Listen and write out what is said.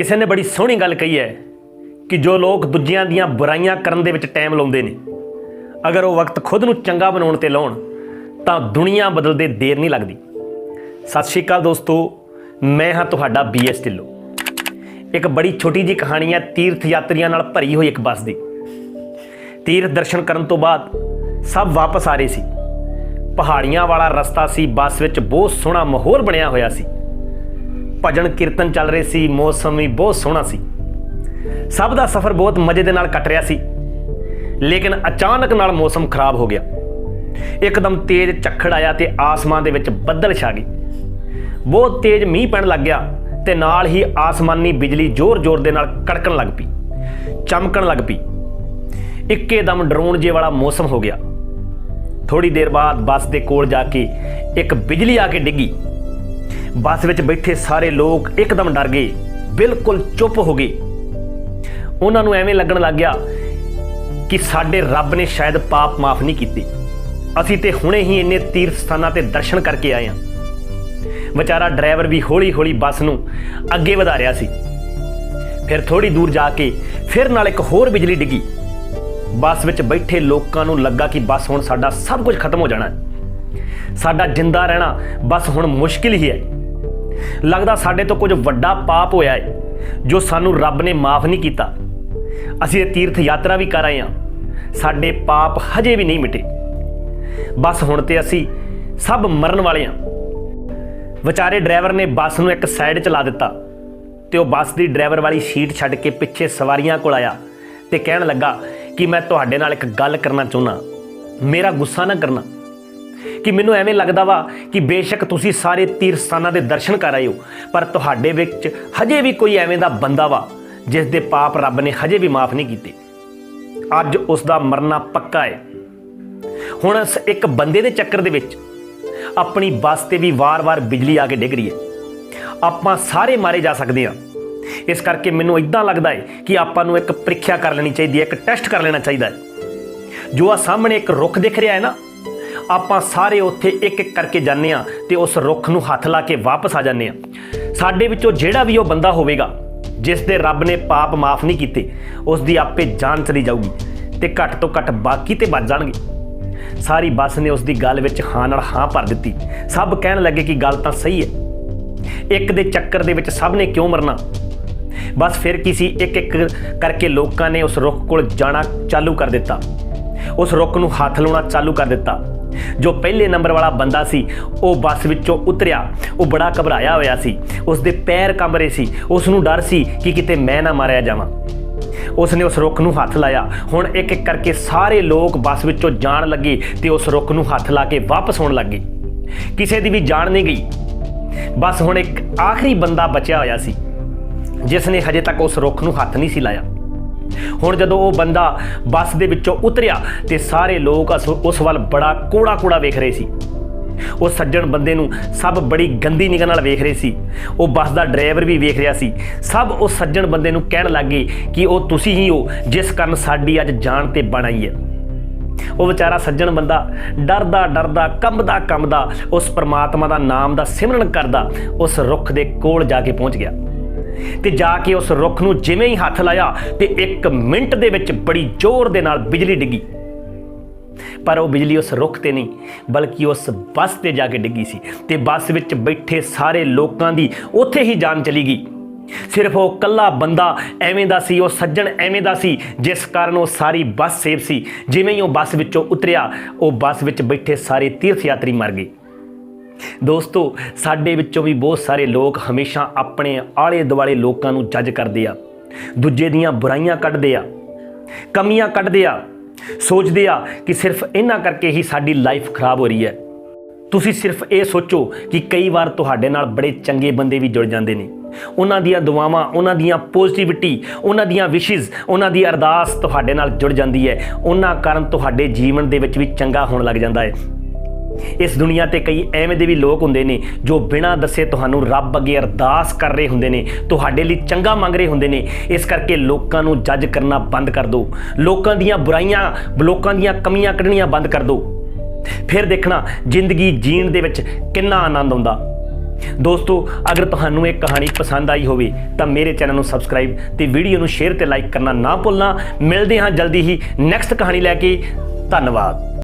ਕਿਸੇ ਨੇ ਬੜੀ ਸੋਹਣੀ ਗੱਲ ਕਹੀ ਹੈ ਕਿ ਜੋ ਲੋਕ ਦੂਜਿਆਂ ਦੀਆਂ ਬੁਰਾਈਆਂ ਕਰਨ ਦੇ ਵਿੱਚ ਟਾਈਮ ਲਾਉਂਦੇ ਨੇ, ਅਗਰ ਉਹ ਵਕਤ ਖੁਦ ਨੂੰ ਚੰਗਾ ਬਣਾਉਣ ਤੇ ਲਾਉਣ, ਤਾਂ ਦੁਨੀਆ ਬਦਲਦੇ ਦੇਰ ਨਹੀਂ ਲੱਗਦੀ। ਸਤਿ ਸ਼੍ਰੀ ਅਕਾਲ ਦੋਸਤੋ, ਮੈਂ ਹਾਂ ਤੁਹਾਡਾ ਬੀਐਸ ਢਿੱਲੋਂ। ਇੱਕ ਬੜੀ ਛੋਟੀ ਜੀ ਕਹਾਣੀ ਹੈ ਤੀਰਥ ਯਾਤਰੀਆਂ ਨਾਲ ਭਰੀ ਹੋਈ ਇੱਕ ਬੱਸ ਦੀ। ਤੀਰਥ ਦਰਸ਼ਨ ਕਰਨ ਤੋਂ ਬਾਅਦ ਸਭ ਵਾਪਸ ਆ ਰਹੇ ਸੀ। ਪਹਾੜੀਆਂ ਵਾਲਾ ਰਸਤਾ ਸੀ, ਬੱਸ ਵਿੱਚ ਬਹੁਤ ਸੋਹਣਾ ਮਾਹੌਲ ਬਣਿਆ ਹੋਇਆ ਸੀ। ਭਜਨ ਕੀਰਤਨ ਚੱਲ ਰਹੇ ਸੀ, ਮੌਸਮ ਵੀ ਬਹੁਤ ਸੋਹਣਾ ਸੀ। ਸਭ ਦਾ ਸਫ਼ਰ ਬਹੁਤ ਮਜ਼ੇ ਦੇ ਨਾਲ ਕੱਟ ਰਿਹਾ ਸੀ। ਲੇਕਿਨ ਅਚਾਨਕ ਨਾਲ ਮੌਸਮ ਖਰਾਬ ਹੋ ਗਿਆ। ਇੱਕਦਮ ਤੇਜ਼ ਝੱਖੜ ਆਇਆ ਤੇ ਆਸਮਾਨ ਦੇ ਵਿੱਚ ਬੱਦਲ ਛਾ ਗਏ। ਬਹੁਤ ਤੇਜ਼ ਮੀਂਹ ਪੈਣ ਲੱਗ ਗਿਆ ਤੇ ਨਾਲ ਹੀ ਆਸਮਾਨੀ ਬਿਜਲੀ ਜ਼ੋਰ-ਜ਼ੋਰ ਦੇ ਨਾਲ ਕੜਕਣ ਲੱਗ ਪਈ, ਚਮਕਣ ਲੱਗ ਪਈ। ਇੱਕੇਦਮ ਡਰੋਨ ਜੇ ਵਾਲਾ ਮੌਸਮ ਹੋ ਗਿਆ। ਥੋੜੀ ਦੇਰ ਬਾਅਦ ਬੱਸ ਦੇ ਕੋਲ ਜਾ ਕੇ ਇੱਕ ਬਿਜਲੀ ਆ ਕੇ ਡਿੱਗੀ। ਬੱਸ ਵਿੱਚ ਬੈਠੇ ਸਾਰੇ ਲੋਕ ਇੱਕਦਮ ਡਰ ਗਏ। ਬਿਲਕੁਲ ਚੁੱਪ ਹੋ ਗਏ। ਉਹਨਾਂ ਨੂੰ ਐਵੇਂ ਲੱਗਣ ਲੱਗ ਗਿਆ ਕਿ ਸਾਡੇ ਰੱਬ ਨੇ ਸ਼ਾਇਦ ਪਾਪ ਮਾਫ ਨਹੀਂ ਕੀਤੇ। ਅਸੀਂ ਤੇ ਹੁਣੇ ਹੀ ਇੰਨੇ ਤੀਰਥ ਸਥਾਨਾਂ ਤੇ ਦਰਸ਼ਨ ਕਰਕੇ ਆਏ ਹਾਂ। ਵਿਚਾਰਾ ਡਰਾਈਵਰ ਵੀ ਹੌਲੀ-ਹੌਲੀ ਬੱਸ ਨੂੰ ਅੱਗੇ ਵਧਾ ਰਿਹਾ ਸੀ। ਫਿਰ ਥੋੜੀ ਦੂਰ ਜਾ ਕੇ ਫਿਰ ਨਾਲ ਇੱਕ ਹੋਰ ਬਿਜਲੀ ਡਿੱਗੀ। ਬੱਸ ਵਿੱਚ ਬੈਠੇ ਲੋਕਾਂ ਨੂੰ ਲੱਗਾ ਕਿ ਬੱਸ ਹੁਣ ਸਾਡਾ ਸਭ ਕੁਝ ਖਤਮ ਹੋ ਜਾਣਾ ਹੈ। ਸਾਡਾ ਜਿੰਦਾ ਰਹਿਣਾ ਬਸ ਹੁਣ ਮੁਸ਼ਕਿਲ ਹੀ ਹੈ। ਲੱਗਦਾ ਸਾਡੇ ਤੋਂ ਕੁਝ ਵੱਡਾ ਪਾਪ ਹੋਇਆ ਹੈ ਜੋ ਸਾਨੂੰ ਰੱਬ ਨੇ ਮਾਫ ਨਹੀਂ ਕੀਤਾ। ਅਸੀਂ ਇਹ ਤੀਰਥ ਯਾਤਰਾ ਵੀ ਕਰ ਆਏ ਹਾਂ। ਸਾਡੇ ਪਾਪ ਹਜੇ ਵੀ ਨਹੀਂ ਮਿਟੇ। ਬਸ ਹੁਣ ਤੇ ਅਸੀਂ ਸਭ ਮਰਨ ਵਾਲੇ ਹਾਂ। ਵਿਚਾਰੇ ਡਰਾਈਵਰ ਨੇ ਬੱਸ ਨੂੰ ਇੱਕ ਸਾਈਡ ਚਲਾ ਦਿੱਤਾ ਤੇ ਉਹ ਬੱਸ ਦੀ ਡਰਾਈਵਰ ਵਾਲੀ ਸੀਟ ਛੱਡ ਕੇ ਪਿੱਛੇ ਸਵਾਰੀਆਂ ਕੋਲ ਆਇਆ ਤੇ ਕਹਿਣ ਲੱਗਾ ਕਿ ਮੈਂ ਤੁਹਾਡੇ ਨਾਲ ਇੱਕ ਗੱਲ ਕਰਨਾ ਚਾਹੁੰਦਾ। ਮੇਰਾ ਗੁੱਸਾ ਨਾ ਕਰਨਾ। ਕਿ ਮੈਨੂੰ ਐਵੇਂ ਲੱਗਦਾ ਵਾ ਕਿ ਬੇਸ਼ੱਕ ਤੁਸੀਂ ਸਾਰੇ ਤੀਰਥ ਸਥਾਨਾਂ ਦੇ ਦਰਸ਼ਨ ਕਰ ਆਏ ਹੋ, ਪਰ ਤੁਹਾਡੇ ਵਿੱਚ ਹਜੇ ਵੀ ਕੋਈ ਐਵੇਂ ਦਾ ਬੰਦਾ ਵਾ ਜਿਸ ਦੇ ਪਾਪ ਰੱਬ ਨੇ ਹਜੇ ਵੀ ਮਾਫ ਨਹੀਂ ਕੀਤੇ। ਅੱਜ ਉਸ ਦਾ ਮਰਨਾ ਪੱਕਾ ਹੈ। ਹੁਣ ਇੱਕ ਬੰਦੇ ਦੇ ਚੱਕਰ ਦੇ ਵਿੱਚ ਆਪਣੀ ਬੱਸ ਤੇ ਵੀ ਵਾਰ-ਵਾਰ ਬਿਜਲੀ ਆ ਕੇ ਡਿੱਗ ਰਹੀ ਹੈ। ਆਪਾਂ ਸਾਰੇ ਮਾਰੇ ਜਾ ਸਕਦੇ ਹਾਂ। ਇਸ ਕਰਕੇ ਮੈਨੂੰ ਇਦਾਂ ਲੱਗਦਾ ਹੈ ਕਿ ਆਪਾਂ ਨੂੰ ਇੱਕ ਪ੍ਰੀਖਿਆ ਕਰ ਲੈਣੀ ਚਾਹੀਦੀ ਹੈ, ਇੱਕ ਟੈਸਟ ਕਰ ਲੈਣਾ ਚਾਹੀਦਾ ਹੈ। ਜੋ ਆ ਸਾਹਮਣੇ ਇੱਕ ਰੁੱਖ ਦਿਖ ਰਿਹਾ ਹੈ ਨਾ ਆਪਾਂ ਸਾਰੇ ਉੱਥੇ ਇੱਕ ਇੱਕ ਕਰਕੇ ਜਾਂਦੇ ਆ ਤੇ ਉਸ ਰੁੱਖ ਨੂੰ ਹੱਥ ਲਾ ਕੇ ਵਾਪਸ ਆ ਜਾਂਦੇ ਆ ਸਾਡੇ ਵਿੱਚੋਂ ਜਿਹੜਾ ਵੀ ਉਹ ਬੰਦਾ ਹੋਵੇਗਾ, ਜਿਸ ਦੇ ਰੱਬ ਨੇ ਪਾਪ ਮਾਫ ਨਹੀਂ ਕੀਤੇ, ਉਸ ਦੀ ਆਪੇ ਜਾਨ ਚਲੀ ਜਾਊਗੀ ਤੇ ਘੱਟ ਤੋਂ ਘੱਟ ਬਾਕੀ ਤੇ ਬਚ ਜਾਣਗੇ। ਸਾਰੀ ਬੱਸ ਨੇ ਉਸ ਦੀ ਗੱਲ ਵਿੱਚ ਹਾਂ ਨਾਲ ਹਾਂ ਭਰ ਦਿੱਤੀ। ਸਭ ਕਹਿਣ ਲੱਗੇ ਕਿ ਗੱਲ ਤਾਂ ਸਹੀ ਹੈ। ਇੱਕ ਦੇ ਚੱਕਰ ਦੇ ਵਿੱਚ ਸਭ ਨੇ ਕਿਉਂ ਮਰਨਾ? ਬਸ ਫਿਰ ਕਿਸੇ ਇੱਕ ਇੱਕ ਕਰਕੇ ਲੋਕਾਂ ਨੇ ਉਸ ਰੁੱਖ ਕੋਲ ਜਾਣਾ ਚਾਲੂ ਕਰ ਦਿੱਤਾ। ਉਸ ਰੁੱਖ ਨੂੰ ਹੱਥ ਲਾਉਣਾ ਚਾਲੂ ਕਰ ਦਿੱਤਾ। ਜੋ ਪਹਿਲੇ ਨੰਬਰ ਵਾਲਾ ਬੰਦਾ ਸੀ, ਉਹ ਬੱਸ ਵਿੱਚੋਂ ਉਤਰਿਆ। ਉਹ ਬੜਾ ਘਬਰਾਇਆ ਹੋਇਆ ਸੀ। ਉਸ ਦੇ ਪੈਰ ਕੰਬ ਰਹੇ ਸੀ। ਉਸ ਨੂੰ ਡਰ ਸੀ ਕਿ ਕਿਤੇ ਮੈਂ ਨਾ ਮਾਰਿਆ ਜਾਵਾਂ। ਉਸ ਨੇ ਉਸ ਰੁੱਖ ਨੂੰ ਹੱਥ ਲਾਇਆ। ਹੁਣ ਇੱਕ ਇੱਕ ਕਰਕੇ ਸਾਰੇ ਲੋਕ ਬੱਸ ਵਿੱਚੋਂ ਜਾਣ ਲੱਗੇ ਤੇ ਉਸ ਰੁੱਖ ਨੂੰ ਹੱਥ ਲਾ ਕੇ ਵਾਪਸ ਆਉਣ ਲੱਗੇ। ਕਿਸੇ ਦੀ ਵੀ ਜਾਣ ਨਹੀਂ ਗਈ। ਬਸ ਹੁਣ ਇੱਕ ਆਖਰੀ ਬੰਦਾ ਬਚਿਆ ਹੋਇਆ ਸੀ ਜਿਸ ਨੇ ਹਜੇ ਤੱਕ ਉਸ ਰੁੱਖ ਨੂੰ ਹੱਥ ਨਹੀਂ ਸੀ ਲਾਇਆ। ਹੁਣ ਜਦੋਂ ਉਹ ਬੰਦਾ ਬੱਸ ਦੇ ਵਿੱਚੋਂ ਉਤਰਿਆ ਤੇ ਸਾਰੇ ਲੋਕ ਉਸ- ਉਸ ਵੱਲ ਬੜਾ ਕੋੜਾ ਕੋੜਾ ਵੇਖ ਰਹੇ ਸੀ। ਉਹ ਸੱਜਣ ਬੰਦੇ ਨੂੰ ਸਭ ਬੜੀ ਗੰਦੀ ਨਿਗਾਹ ਨਾਲ ਵੇਖ ਰਹੇ ਸੀ। ਉਹ ਬੱਸ ਦਾ ਡਰਾਈਵਰ ਵੀ ਵੇਖ ਰਿਹਾ ਸੀ। ਸਭ ਉਸ ਸੱਜਣ ਬੰਦੇ ਨੂੰ ਕਹਿਣ ਲੱਗੇ ਕਿ ਉਹ ਤੁਸੀਂ ਹੀ ਹੋ, ਜਿਸ ਕਾਰਨ ਸਾਡੀ ਅੱਜ ਜਾਨ ਤੇ ਬਣ ਆਈ ਹੈ। ਉਹ ਵਿਚਾਰਾ ਸੱਜਣ ਬੰਦਾ ਡਰਦਾ ਡਰਦਾ, ਕੰਬਦਾ ਕੰਬਦਾ ਉਸ ਪਰਮਾਤਮਾ ਦਾ ਨਾਮ ਦਾ ਸਿਮਰਨ ਕਰਦਾ ਉਸ ਰੁੱਖ ਦੇ ਕੋਲ ਜਾ ਕੇ ਪਹੁੰਚ ਗਿਆ। ਤੇ ਜਾ ਕੇ ਉਸ ਰੁੱਖ ਨੂੰ ਜਿਵੇਂ ਹੀ ਹੱਥ ਲਾਇਆ ਤੇ ਇੱਕ ਮਿੰਟ ਦੇ ਵਿੱਚ ਬੜੀ ਜ਼ੋਰ ਦੇ ਨਾਲ ਬਿਜਲੀ ਡਿੱਗੀ। ਪਰ ਉਹ ਬਿਜਲੀ ਉਸ ਰੁੱਖ ਤੇ ਨਹੀਂ, ਬਲਕਿ ਉਸ ਬੱਸ ਤੇ ਜਾ ਕੇ ਡਿੱਗੀ ਸੀ ਤੇ ਬੱਸ ਵਿੱਚ ਬੈਠੇ ਸਾਰੇ ਲੋਕਾਂ ਦੀ ਉੱਥੇ ਹੀ ਜਾਨ ਚਲੀ ਗਈ। ਸਿਰਫ ਉਹ ਕੱਲਾ ਬੰਦਾ ਐਵੇਂ ਦਾ ਸੀ, ਉਹ ਸੱਜਣ ਐਵੇਂ ਦਾ ਸੀ, ਜਿਸ ਕਾਰਨ ਉਹ ਸਾਰੀ ਬੱਸ ਸੇਫ ਸੀ। ਜਿਵੇਂ ਹੀ ਉਹ ਬੱਸ ਵਿੱਚੋਂ ਉਤਰਿਆ, ਉਹ ਬੱਸ ਵਿੱਚ ਬੈਠੇ ਸਾਰੇ ਤੀਰਥ ਯਾਤਰੀ ਮਰ ਗਏ। ਦੋਸਤੋ, ਸਾਡੇ ਵਿੱਚੋਂ ਵੀ ਬਹੁਤ ਸਾਰੇ ਲੋਕ ਹਮੇਸ਼ਾ ਆਪਣੇ ਆਲੇ ਦੁਆਲੇ ਲੋਕਾਂ ਨੂੰ ਜੱਜ ਕਰਦੇ ਆ। ਦੂਜੇ ਦੀਆਂ ਬੁਰਾਈਆਂ ਕੱਢਦੇ ਆ, ਕਮੀਆਂ ਕੱਢਦੇ ਆ, ਸੋਚਦੇ ਆ ਕਿ ਸਿਰਫ ਇਹਨਾਂ ਕਰਕੇ ਹੀ ਸਾਡੀ ਲਾਈਫ ਖਰਾਬ ਹੋ ਰਹੀ ਹੈ। ਤੁਸੀਂ ਸਿਰਫ ਇਹ ਸੋਚੋ ਕਿ ਕਈ ਵਾਰ ਤੁਹਾਡੇ ਨਾਲ ਬੜੇ ਚੰਗੇ ਬੰਦੇ ਵੀ ਜੁੜ ਜਾਂਦੇ ਨੇ। ਉਹਨਾਂ ਦੀਆਂ ਦੁਆਵਾਂ, ਉਹਨਾਂ ਦੀਆਂ ਪੋਜ਼ਿਟਿਵਿਟੀ ਉਹਨਾਂ ਦੀਆਂ ਵਿਸ਼ੇਸ ਉਹਨਾਂ ਦੀ ਅਰਦਾਸ ਤੁਹਾਡੇ ਨਾਲ ਜੁੜ ਜਾਂਦੀ ਹੈ। ਉਹਨਾਂ ਕਾਰਨ ਤੁਹਾਡੇ ਜੀਵਨ ਦੇ ਵਿੱਚ ਵੀ ਚੰਗਾ ਹੋਣ ਲੱਗ ਜਾਂਦਾ ਹੈ। ਇਸ ਦੁਨੀਆ ਤੇ ਕਈ ਐਵੇਂ ਦੇ ਵੀ ਲੋਕ ਹੁੰਦੇ ਨੇ ਜੋ ਬਿਨਾਂ ਦੱਸੇ ਤੁਹਾਨੂੰ ਰੱਬ ਅੱਗੇ ਅਰਦਾਸ ਕਰ ਰਹੇ ਹੁੰਦੇ ਨੇ, ਤੁਹਾਡੇ ਲਈ ਚੰਗਾ ਮੰਗ ਰਹੇ ਹੁੰਦੇ ਨੇ। ਇਸ ਕਰਕੇ ਲੋਕਾਂ ਨੂੰ ਜੱਜ ਕਰਨਾ ਬੰਦ ਕਰ ਦਿਓ ਲੋਕਾਂ ਦੀਆਂ ਬੁਰਾਈਆਂ, ਲੋਕਾਂ ਦੀਆਂ ਕਮੀਆਂ ਕੱਢਣੀਆਂ ਬੰਦ ਕਰ ਦਿਓ ਫਿਰ ਦੇਖਣਾ ਜ਼ਿੰਦਗੀ ਜੀਣ ਦੇ ਵਿੱਚ ਕਿੰਨਾ ਆਨੰਦ ਆਉਂਦਾ। ਦੋਸਤੋ, ਅਗਰ ਤੁਹਾਨੂੰ ਇਹ ਕਹਾਣੀ ਪਸੰਦ ਆਈ ਹੋਵੇ, ਤਾਂ ਮੇਰੇ ਚੈਨਲ ਨੂੰ ਸਬਸਕ੍ਰਾਈਬ ਤੇ ਵੀਡੀਓ ਨੂੰ ਸ਼ੇਅਰ ਤੇ ਲਾਈਕ ਕਰਨਾ ਨਾ ਭੁੱਲਣਾ। ਮਿਲਦੇ ਹਾਂ ਜਲਦੀ ਹੀ ਨੈਕਸਟ ਕਹਾਣੀ ਲੈ ਕੇ। ਧੰਨਵਾਦ।